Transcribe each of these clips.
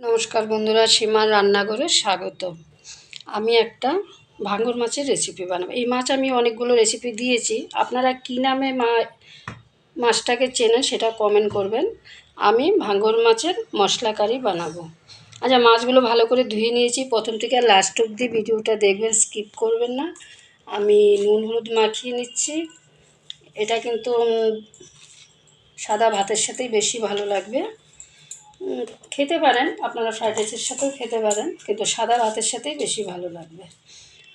নমস্কার বন্ধুরা, সীমার রান্নাঘরে স্বাগত। আমি একটা ভাঙর মাছের রেসিপি বানাবো। এই মাছ আমি অনেকগুলো রেসিপি দিয়েছি। আপনারা কী নামে মা, মাছটাকে চেনেন সেটা কমেন্ট করবেন। আমি ভাঙর মাছের মশলা কারি বানাবো। আচ্ছা মাছগুলো ভালো করে ধুয়ে নিয়েছি। প্রথম থেকে লাস্ট অবধি ভিডিওটা দেখবেন স্কিপ করবেন না। আমি নুন হলুদ মাখিয়ে নিচ্ছি। এটা কিন্তু সাদা ভাতের সাথেই বেশি ভালো লাগবে। খেতে পারেন। আপনারা ফ্রাইড রাইসের সাথেও খেতে পারেন, কিন্তু সাদা ভাতের সাথেই বেশি ভালো লাগবে।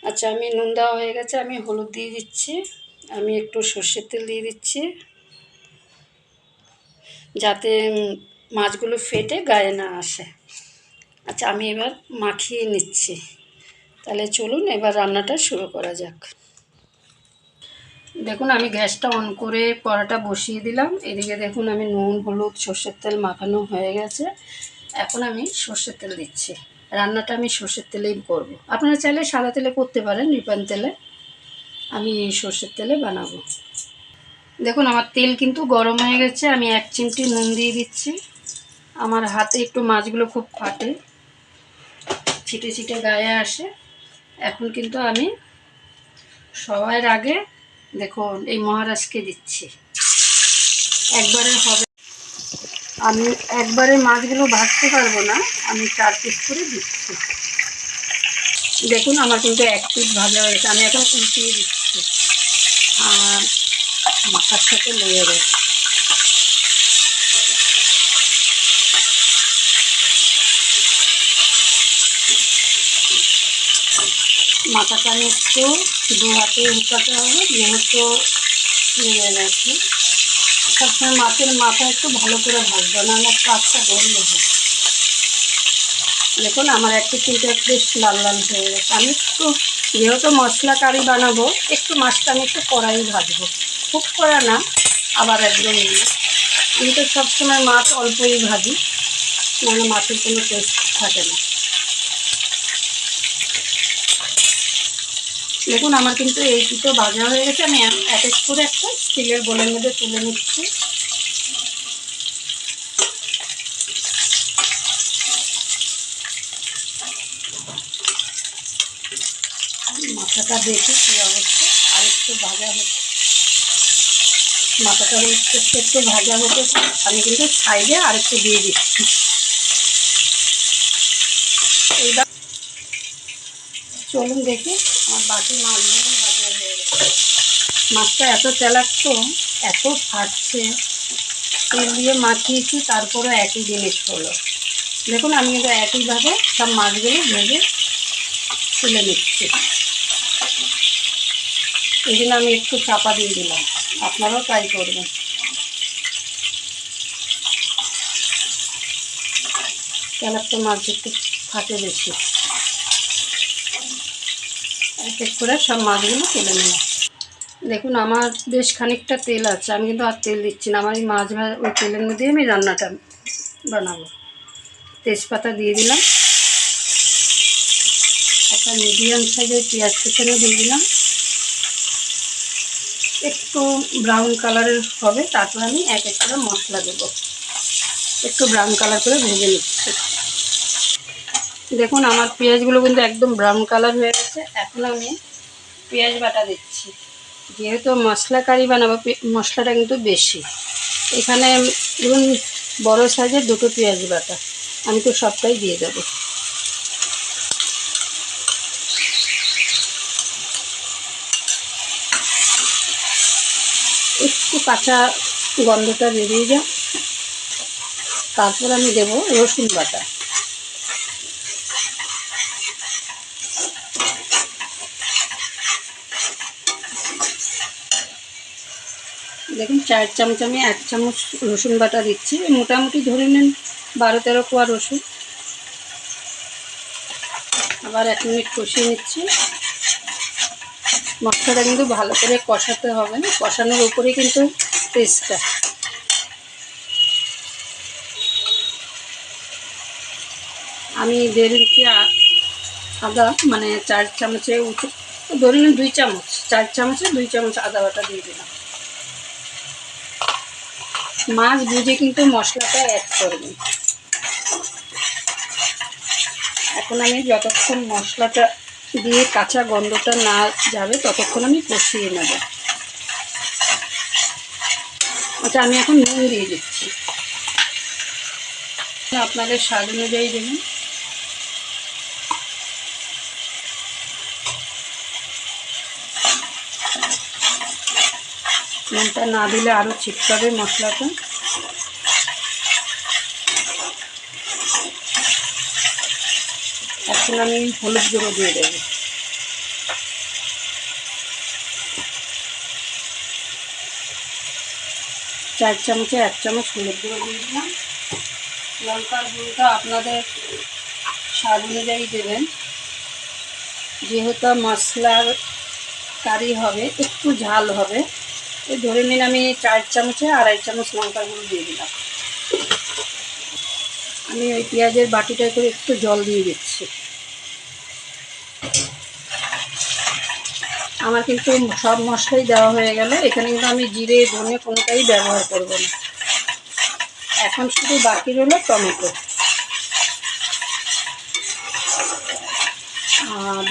আচ্ছা আমি নুন দেওয়া হয়ে গেছে, আমি হলুদ দিয়ে দিচ্ছি। আমি একটু সর্ষের তেল দিয়ে দিচ্ছি। যাতে মাছগুলো ফেটে গায়ে না আসে। আচ্ছা আমি এবার মাখিয়ে নিচ্ছি। তাহলে চলুন, এবার রান্নাটা শুরু করা যাক। দেখুন, আমি গ্যাসটা অন করে পরাটা বসিয়ে দিলাম। এদিকে দেখুন, আমি নুন, হলুদ, সর্ষের তেল মাখানো হয়ে গেছে। এখন আমি সর্ষের তেল দিচ্ছি। রান্নাটা আমি সর্ষের তেলেই করব। আপনারা চাইলে সাদা তেলে করতে পারেন রিফাইন তেলে। আমি সর্ষের তেলে বানাবো। দেখুন, আমার তেল কিন্তু গরম হয়ে গেছে। আমি এক চিমটি নুন দিয়ে দিচ্ছি। আমার হাতে একটু মাছগুলো খুব ফাটে। ছিটে ছিটে গায়ে আসে। এখন কিন্তু আমি সবার আগে দেখুন এই মহারাজকে দিচ্ছি। একবারে হবে। আমি একবারে মাছগুলো ভাজতে পারব না, আমি চার পিস করে দিচ্ছি। দেখুন, আমার কিন্তু এক পিস ভাজা হয়েছে আমি এখন উল্টিয়ে দিচ্ছি। আর মাথার সাথে লেগে গেছে। মাথাটা আমি একটু দু হাতে উঠাতে হবে, যেহেতু লেগে গেছে। সবসময় মাছের মাথা একটু ভালো করে ভাজবো, নাহলে কাজটা গন্ধ হয়। দেখুন, আমার একটু কিন্তু বেশ লাল লাল হয়ে গেছে। আমি একটু, যেহেতু মশলা কারি বানাবো, একটু মাছটা আমি একটু কড়াই ভাজবো। খুব কড়া না, আবার একদম ইয়ে। আমি তো সবসময় মাছ অল্পই ভাজি, নাহলে মাছের কোনো টেস্ট থাকে না। দেখুন, আমার কিন্তু এই দুটো ভাজা হয়ে গেছে, আমি এক এক করে একটা স্টিলের বোলের মধ্যে তুলে নিচ্ছি। মাথাটা দেখি কী অবস্থা আর একটু ভাজা হচ্ছে মাথাটা একটু একটু ভাজা হতে আমি কিন্তু সাইডে আর একটু দিয়ে দিচ্ছি। এইবার চলুন দেখি। আমার বাকি মাছগুলো ভাজা হয়ে গেছে। মাছটা এত তেলাক্ত এত ফাটছে, তেল দিয়ে মাখিয়েছি তারপরে একই জিনিস হলো। দেখুন, আমি কিন্তু একইভাবে সব মাছগুলো ভেজে তুলে নিচ্ছি। এই জন্য আমি একটু চাপা দিয়ে দিলাম। আপনারাও ট্রাই করবেন। তেলাক্ত মাছ একটু ফাটে বেশি। এক এক করে সব মাছগুলো তুলে নিলাম দেখুন, আমার বেশ খানিকটা তেল আছে। আমি কিন্তু আর তেল দিচ্ছি না। আমার এই মাছ ওই তেলের মধ্যেই আমি রান্নাটা বানাবো। তেজপাতা দিয়ে দিলাম। একটা মিডিয়াম সাইজের পেঁয়াজ কুচানো দিয়ে দিলাম। একটু ব্রাউন কালারের হবে। তারপর আমি এক এক করে মশলা দেবো। একটু ব্রাউন কালার করে ভেজে নিচ্ছি। দেখুন, আমার পেঁয়াজগুলো কিন্তু একদম ব্রাউন কালার হয়ে গেছে। এখন আমি পেঁয়াজ বাটা দিচ্ছি। যেহেতু মশলা কারি বানাবো মশলাটা কিন্তু বেশি। এখানে ধরুন, বড়ো সাইজের দুটো পেঁয়াজ বাটা। আমি তো সবটাই দিয়ে দেবো। একটু কাঁচা গন্ধটা বেরিয়ে যায় তারপর আমি দেবো রসুন বাটা দেখুন চার চামচ আমি এক চামচ রসুন বাটা দিচ্ছি। মোটামুটি ধরে নেন বারো তেরো কোয়া রসুন। আবার এক মিনিট কষিয়ে নিচ্ছি। মশলাটা কিন্তু ভালো করে কষাতে হবে না, কষানোর উপরে কিন্তু টেস্টটা আমি দেড় ইঞ্চি আদা মানে চার চামচে উঠে ধরে নিন দুই চামচ, চার চামচে দুই চামচ আদা বাটা দিয়ে দিলাম। মাছ বুঝে কিন্তু মশলাটা অ্যাড করবে। এখন আমি যতক্ষণ মশলাটা দিয়ে কাঁচা গন্ধটা না যাবে, ততক্ষণ আমি কষিয়ে নেব। আচ্ছা আমি এখন নুন দিয়ে দিচ্ছি। আপনাদের স্বাদ অনুযায়ী দেবেন নুনটা না দিলে আরও ছিটকাবে মশলাটা। এখন আমি হলুদ গুঁড়ো দিয়ে দেবো। চার চামচে এক চামচ হলুদ গুঁড়ো দিয়ে দিলাম। লঙ্কার গুঁড়োটা আপনাদের স্বাদ অনুযায়ী দেবেন। যেহেতু মশলার কারি হবে, একটু ঝাল হবে। এই ধরে নিন আমি চার চামচে আড়াই চামচ লঙ্কার গুঁড়ো দিয়ে দিলাম। আমি ওই পেঁয়াজের বাটিটায় করে একটু জল দিয়ে দিচ্ছি। আমার কিন্তু সব মশলাই দেওয়া হয়ে গেল। এখানে কিন্তু আমি জিরে, ধনে কোনোটাই ব্যবহার করব না। এখন শুধু বাকি রইল টমেটো।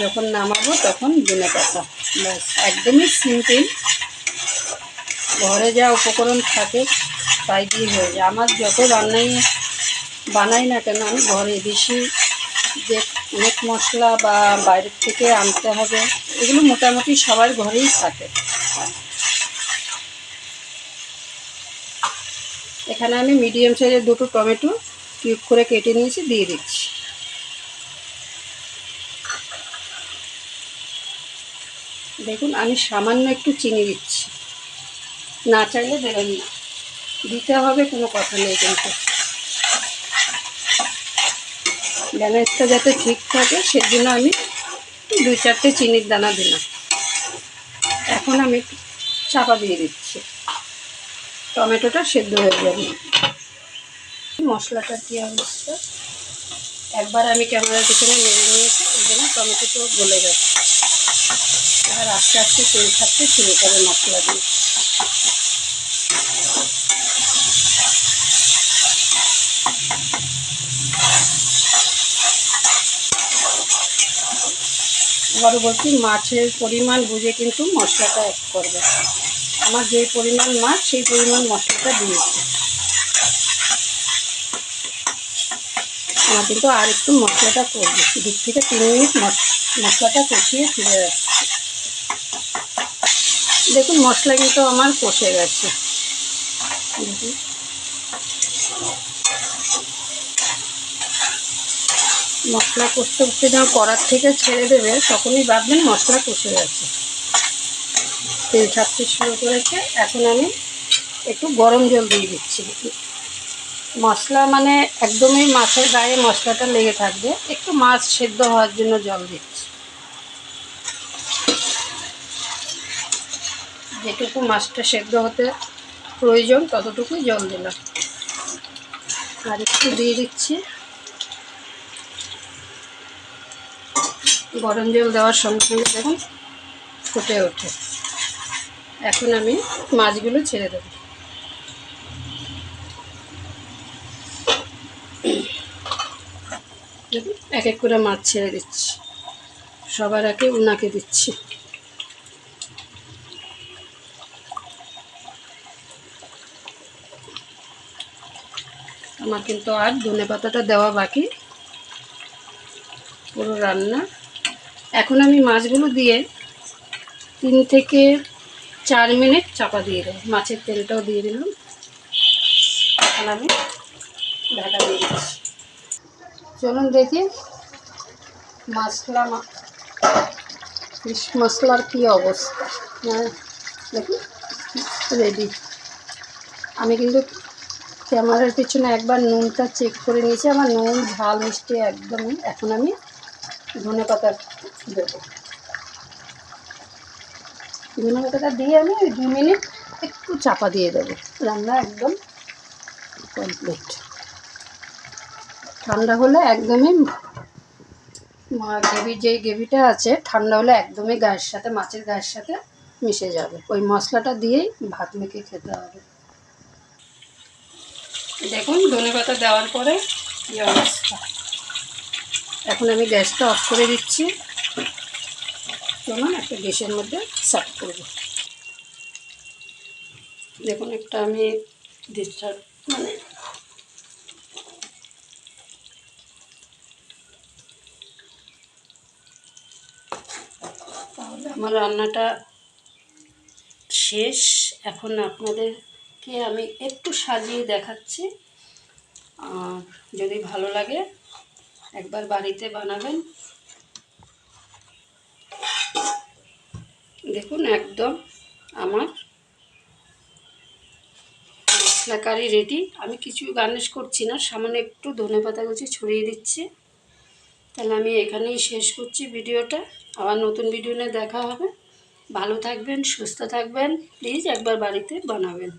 যখন নামাবো তখন ধনে পাতা। ব্যাস, একদমই সিম্পল ঘরে যা উপকরণ থাকে, তাই দিয়ে হয়ে যায়। আমার যত রান্নাই বানাই না কেন, আমি ঘরে বেশি যে অনেক মশলা বা বাইরের থেকে আনতে হবে, এগুলো মোটামুটি সবার ঘরেই থাকে। এখানে আমি মিডিয়াম সাইজের দুটো টমেটো কিউব করে কেটে নিয়েছি, দিয়ে দিচ্ছি। দেখুন, আমি সামান্য একটু চিনি দিচ্ছি। না চাইলে দেবেন না। দিতে হবে, কোনো কথা নেই কিন্তু। ব্যালেন্সটা যাতে ঠিক থাকে, সেজন্য আমি দুই চারটে চিনির দানা দিলাম। এখন আমি চাপা দিয়ে দিচ্ছি। টমেটোটা সেদ্ধ হয়ে যাবে। মশলাটা কী অবস্থা? একবার আমি ক্যামেরার পিছনে নেড়ে নিয়েছি ওই জন্য টমেটো গলে গেছে। এবার আস্তে আস্তে তেল থাকতে শুরু করে মশলা দিয়ে। বলছি মাছের পরিমাণ বুঝে কিন্তু মশলাটা অ্যাড করবে। আমার যে পরিমাণ মাছ, সেই পরিমাণ মশলাটা দিয়েছি আমার কিন্তু আর একটু মশলাটা করবে। দু থেকে তিন মিনিট মশলাটা কষিয়ে ফিরে যাচ্ছে দেখুন, মশলা কিন্তু আমার কষে গেছে। মশলা কষতে কষতে যখন কড়ার থেকে ছেড়ে দেবে, তখনই ভাববেন মশলা কষে গেছে। তেল ছাড়তে শুরু করেছে। এখন আমি একটু গরম জল দিয়ে দিচ্ছি। মশলা মানে একদমই মাছের গায়ে মশলাটা লেগে থাকবে। একটু মাছ সেদ্ধ হওয়ার জন্য জল দিচ্ছি। যেটুকু মাছটা সেদ্ধ হতে প্রয়োজন, ততটুকুই জল দিলাম। আর একটু দিয়ে দিচ্ছি। গরম জল দেওয়ার সঙ্গে সঙ্গে দেখুন ফুটে ওঠে। এখন আমি মাছগুলো ছেড়ে দেব। এক এক করে মাছ ছেড়ে দিচ্ছি। সবার আগে উনাকে দিচ্ছি। আমার কিন্তু আর ধনে পাতাটা দেওয়া বাকি। পুরো রান্না এখন আমি মাছগুলো দিয়ে তিন থেকে চার মিনিট চাপা দিয়ে দেবো। মাছের তেলটাও দিয়ে দিলাম। এখন আমি ঢাকা দিয়ে দিচ্ছি। চলুন দেখি মশলা ফিশ মশলার কী অবস্থা? হ্যাঁ দেখুন রেডি আমি কিন্তু ক্যামেরার পিছনে একবার নুনটা চেক করে নিয়েছি। আমার নুন ঝাল মিষ্টি একদমই। এখন আমি ধনে পাতা ধনে পাতাটা দিয়ে আমি ওই দু মিনিট একটু চাপা দিয়ে দেবো। রান্না একদম কমপ্লিট ঠান্ডা হলে একদমই গ্রেভির যেই গ্রেভিটা আছে, ঠান্ডা হলে একদমই গায়ের সাথে, মাছের গায়ের সাথে মিশে যাবে। ওই মশলাটা দিয়েই ভাত মেখে খেতে হবে। দেখুন ধনে পাতা দেওয়ার পরে অবস্থা। এখন আমি গ্যাসটা অফ করে দিচ্ছি। চলুন একটা ডিশের মধ্যে সার্ভ করব। দেখুন, একটা আমি মানে তাহলে আমার রান্নাটা শেষ। এখন আপনাদেরকে আমি একটু সাজিয়ে দেখাচ্ছি। আর যদি ভালো লাগে, একবার বাড়িতে বানাবেন। দেখুন, একদম আমার মশলা কারি রেডি আমি কিছু গার্নিশ করছি না, সামান্য একটু ধনে পাতা গুছি ছড়িয়ে দিচ্ছি। তাহলে আমি এখানেই শেষ করছি ভিডিওটা। আবার নতুন ভিডিও নিয়ে দেখা হবে। ভালো থাকবেন, সুস্থ থাকবেন। প্লিজ একবার বাড়িতে বানাবেন।